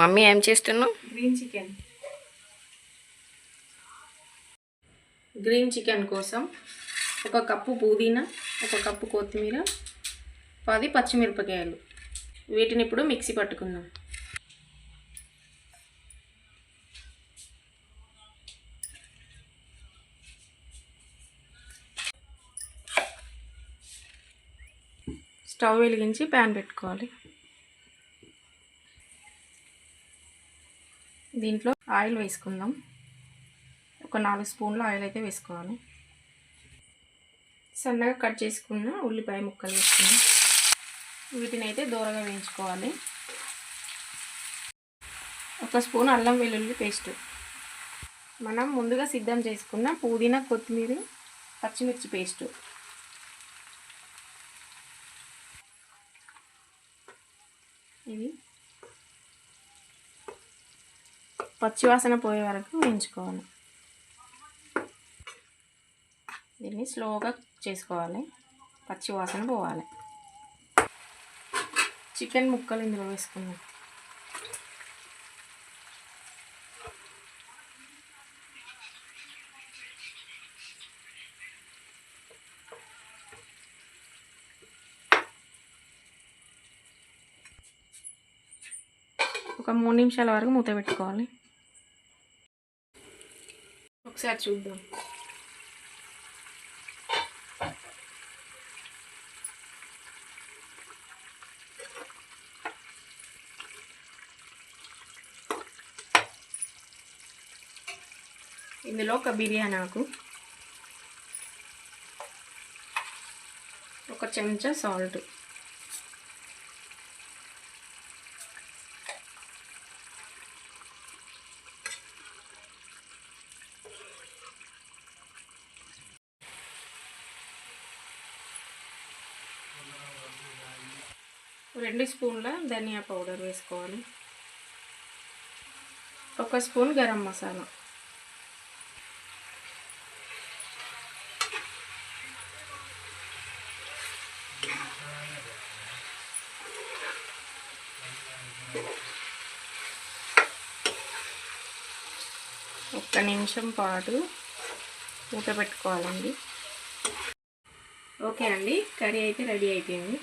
Mummy ఏం చేస్తున్నావు? Green chicken green chicken కోసం ఒక కప్పు పుదీనా ఒక కప్పు కొత్తిమీర పది పచ్చిమిరపకాయలు. వీటిని ఇప్పుడు మిక్సీ పట్టుకుందాం. స్టవ్ వెలిగించి ప్యాన్ పెట్టుకోవాలి. దీంట్లో ఆయిల్ వేసుకుందాం. ఒక నాలుగు స్పూన్ల ఆయిల్ అయితే వేసుకోవాలి. సన్నగా కట్ చేసుకున్న ఉల్లిపాయ ముక్కలు వేసుకుందాం. వీటిని అయితే దూరంగా వేయించుకోవాలి. ఒక స్పూన్ అల్లం వెల్లుల్లి పేస్ట్. మనం ముందుగా సిద్ధం చేసుకున్న పుదీనా కొత్తిమీర పచ్చిమిర్చి పేస్ట్. ఇది పచ్చివాసన పోయే వరకు వేయించుకోవాలి దీన్ని స్లోగా చేసుకోవాలి. పచ్చివాసన పోవాలి. చికెన్ ముక్కలు ఇందులో వేసుకుందాం. ఒక మూడు నిమిషాల వరకు మూత పెట్టుకోవాలి. ఒకసారి చూద్దాం. ఇందులో ఒక బిర్యానీ ఆకు ఒక చెంచా సాల్ట్. రెండు స్పూన్ల ధనియా పౌడర్ వేసుకోవాలి. ఒక స్పూన్ గరం మసాలా. ఒక్క నిమిషం పాటు మూత పెట్టుకోవాలండి ఓకే అండి. కర్రీ అయితే రెడీ అయిపోయింది.